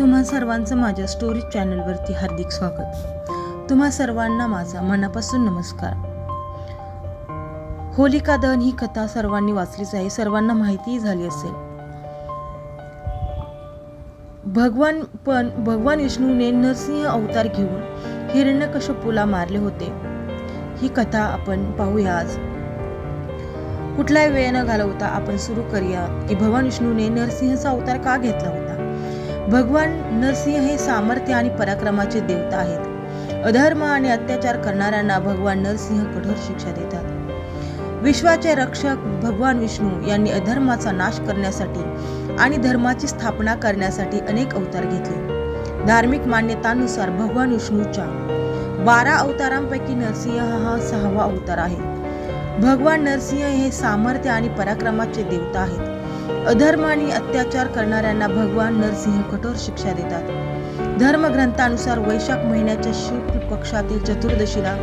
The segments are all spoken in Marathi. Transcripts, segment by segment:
तुम्हा सर्वांचं माझ्या स्टोरी चॅनलवरती हार्दिक स्वागत. तुम्हा सर्वांना माझा मनापासून नमस्कार. होलिका दहन ही कथा सर्वांनी वाचलीच आहे सर्वांना माहितीही झाली असेल. भगवान पण भगवान विष्णूने नरसिंह अवतार घेऊन हिरण्यकश्यपूला मारले होते. ही कथा आपण पाहूया आज. कुठलाही वेळ न घालवता आपण सुरू करूया की भगवान विष्णूने नरसिंहचा अवतार का घेतला होता? भगवान नरसिंह हे सामर्थ्य आणि पराक्रमाचे देवता आहेत. अधर्म आणि अत्याचार करणाऱ्यांना भगवान नरसिंह कठोर शिक्षा देतात. विश्वाचे रक्षक भगवान विष्णू यांनी अधर्माचा नाश करण्यासाठी आणि धर्माची स्थापना करण्यासाठी अनेक अवतार घेतले. धार्मिक मान्यतानुसार भगवान विष्णूच्या बारा अवतारांपैकी नरसिंह हा सहावा अवतार आहे. भगवान नरसिंह हे सामर्थ्य आणि पराक्रमाचे देवता आहेत. अधर्म आणि अत्याचार करणाऱ्यांना भगवान नरसिंह कठोर शिक्षा देतात. धर्मग्रंथानुसार वैशाख महिन्याच्या शुक्ल पक्षातील चतुर्दशीला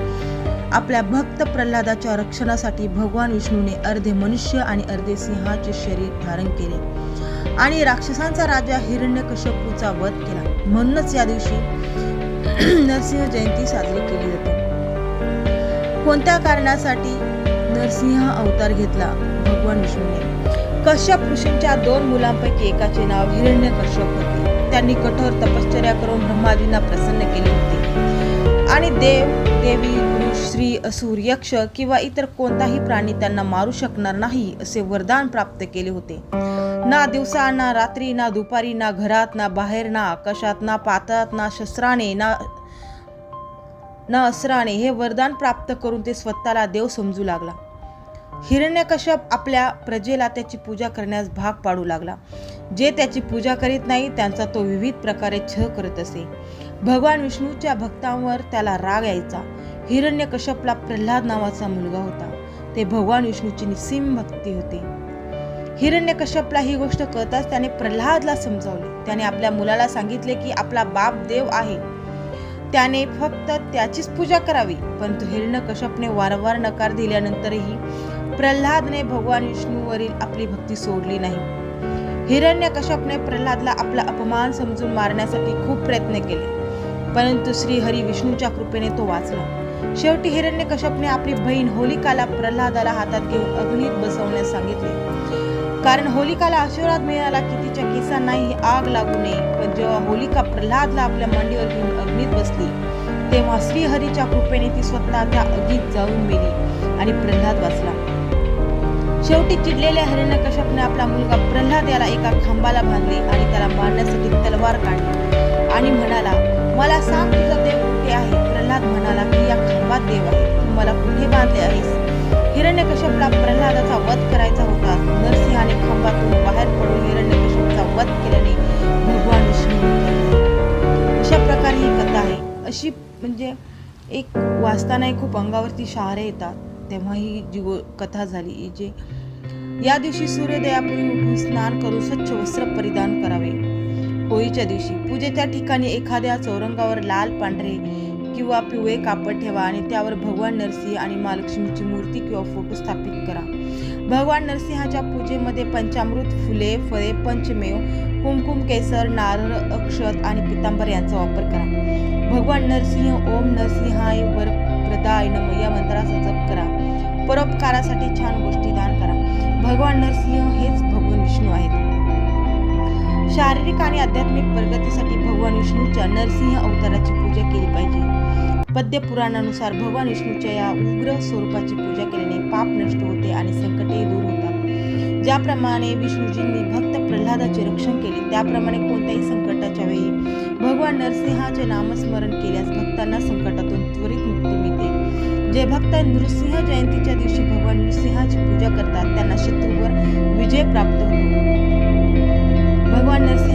आपल्या भक्त प्रल्हादाच्या रक्षणासाठी भगवान विष्णूने अर्धे मनुष्य आणि अर्धे सिंहाचे शरीर धारण केले आणि राक्षसांचा राजा हिरण्यकश्यपूचा वध केला. म्हणूनच या दिवशी नरसिंह जयंती साजरी केली जाते. कोणत्या कारणासाठी नरसिंह अवतार घेतला? भगवान विष्णूने. कश्यप ऋषींच्या दोन मुलांपैकी एकाचे नाव हिरण्य कश्यप होते. त्यांनी कठोर तपश्चर्या करून ब्रह्माजींना प्रसन्न केले होते. आणि देव देवी श्री असुर यक्ष किंवा इतर कोणताही प्राणी त्यांना मारू शकणार नाही असे वरदान प्राप्त केले होते. ना दिवसा ना रात्री ना दुपारी ना घरात ना बाहेर ना आकाशात ना पातात ना शस्त्राने ना ना अस्त्राने हे वरदान प्राप्त करून ते स्वतःला देव समजू लागला. हिरण्यकश्यप आपल्या प्रजेला त्याची पूजा करण्यास भाग पाडू लागला. जे त्याची पूजा करीत नाही त्यांचा तो विविध प्रकारे छळ करत असे. भगवान विष्णूच्या भक्तांवर त्याला राग यायचा. हिरण्यकश्यपला प्रल्हाद नावाचा मुलगा होता. ते भगवान विष्णूची निस्सीम भक्ती होते. हिरण्यकश्यपला ही गोष्ट कळताच त्याने प्रल्हादला समजावले. त्याने आपल्या मुलाला सांगितले की आपला बाप देव आहे. त्याने फक्त त्याचीच पूजा करावी. परंतु हिरण्यकश्यपने वारंवार नकार दिल्यानंतरही प्रल्हादने भगवान विष्णूवरील आपली भक्ती सोडली नाही. हिरण्यकश्यपने प्रल्हादला आपला अपमान समजून मारण्यासाठी खूप प्रयत्न केले. परंतु श्री हरी विष्णूच्या कृपेने तो वाचला. शेवटी हिरण्यकश्यपने आपली बहीण होलिकाला प्रल्हादाला हातात घेऊन अग्नीत बसवण्यास सांगितले. कारण होलिकाला आशीर्वाद मिळाला की तिच्या केसांनाही आग लागू नये. पण जेव्हा होलिका प्रल्हादला आपल्या मांडीवर घेऊन अग्नीत बसली तेव्हा श्रीहरीच्या कृपेने ती स्वतः त्या अग्नीत जाऊन मेली आणि प्रल्हाद वाचला. शेवटी चिडलेल्या हिरण्यकश्यपने आपला मुलगा प्रल्हाद याला एका खांबाला बांधले आणि त्याला मारण्यासाठी तलवार काढली. आणि म्हणाला मला सांग तुझा देव कुठे आहे? प्रल्हाद म्हणाला की या खांबात देव आहे. तू मला कुठे बांधले आहेस? हिरण्यकश्यपला प्रल्हादाचा वध करायचा होता. नरसिंहाने खांबातून बाहेर पडून हिरण्यकश्यपचा वध केल्याने भगवान विष्णू अशा प्रकारे ही कथा आहे. अशी म्हणजे एक वाचतानाही खूप अंगावरती शहारे येतात. तेव्हा ही जी कथा झाली जे या दिवशी सूर्योदयापूर्वी उठून स्नान करून स्वच्छ वस्त्र परिधान करावे. होळीच्या दिवशी पूजेच्या ठिकाणी एखाद्या चौरंगावर लाल पांढरे किंवा पिवळे कापड ठेवा आणि त्यावर भगवान नरसिंह आणि महालक्ष्मीची मूर्ती किंवा फोटो स्थापित करा. भगवान नरसिंहाच्या पूजेमध्ये पंचामृत फुले फळे पंचमेव कुमकुम केसर नारळ अक्षत आणि पितांबर यांचा वापर करा. भगवान नरसिंह ओम नरसिंहाय वर प्रदाय नम या मंत्राचा जप करा. परोपकारासाठी छान गोष्टी दान करा. भगवान नरसिंह हेच भगवान विष्णू आहेत. शारीरिक आणि आध्यात्मिक प्रगतीसाठी भगवान विष्णूच्या नरसिंह अवताराची पूजा केली पाहिजे. पद्य पुराणानुसार भगवान विष्णूच्या या उग्र स्वरूपाची पूजा केल्याने पाप नष्ट होते आणि संकटे दूर होतात. ज्याप्रमाणे विष्णूजींनी भक्त प्रल्हादाचे रक्षण केले त्याप्रमाणे कोणत्याही संकटाच्या वेळी भगवान नरसिंहाचे नामस्मरण केल्यास भक्तांना संकटातून त्वरित जे भक्त नृसिंह जयंतीच्या दिवशी भगवान नृसिंहाची पूजा करतात. त्यांना शत्रूवर विजय प्राप्त होतो. भगवान नरसिंह